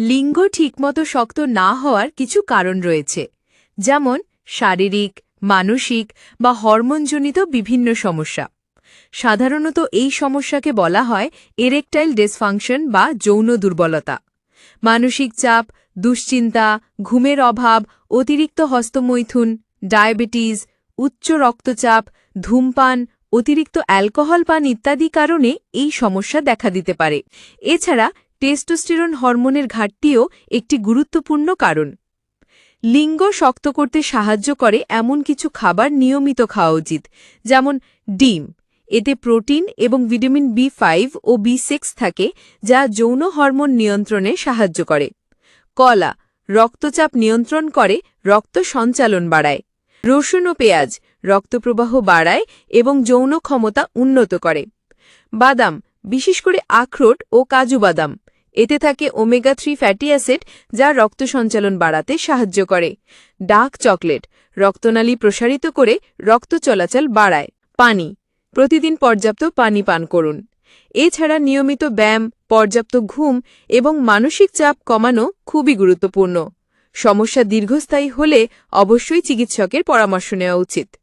লিঙ্গ ঠিকমতো শক্ত না হওয়ার কিছু কারণ রয়েছে, যেমন শারীরিক, মানসিক বা হরমোনজনিত বিভিন্ন সমস্যা। সাধারণত এই সমস্যাকে বলা হয় এরেকটাইল ডিসফাংশন বা যৌন দুর্বলতা। মানসিক চাপ, দুশ্চিন্তা, ঘুমের অভাব, অতিরিক্ত হস্তমৈথুন, ডায়াবেটিস, উচ্চ রক্তচাপ, ধূমপান, অতিরিক্ত অ্যালকোহল পান ইত্যাদি কারণে এই সমস্যা দেখা দিতে পারে। এছাড়া টেস্টোস্টেরন হরমোনের ঘাটতিও একটি গুরুত্বপূর্ণ কারণ। লিঙ্গ শক্ত করতে সাহায্য করে এমন কিছু খাবার নিয়মিত খাওয়া উচিত, যেমন ডিম। এতে প্রোটিন এবং ভিটামিন বি ফাইভ ও বি সিক্স থাকে, যা যৌন হরমোন নিয়ন্ত্রণে সাহায্য করে। কলা, রক্তচাপ নিয়ন্ত্রণ করে, রক্ত সঞ্চালন বাড়ায়। রসুন ও পেঁয়াজ, রক্তপ্রবাহ বাড়ায় এবং যৌন ক্ষমতা উন্নত করে। বাদাম, বিশেষ করে আখরোট ও কাজু বাদাম। এতে থাকে ওমেগা থ্রি ফ্যাটি অ্যাসিড, যা রক্ত সঞ্চালন বাড়াতে সাহায্য করে। ডার্ক চকলেট, রক্তনালী প্রসারিত করে রক্ত চলাচল বাড়ায়। পানি, প্রতিদিন পর্যাপ্ত পানি পান করুন। এছাড়া নিয়মিত ব্যায়াম, পর্যাপ্ত ঘুম এবং মানসিক চাপ কমানো খুবই গুরুত্বপূর্ণ। সমস্যা দীর্ঘস্থায়ী হলে অবশ্যই চিকিৎসকের পরামর্শ নেওয়া উচিত।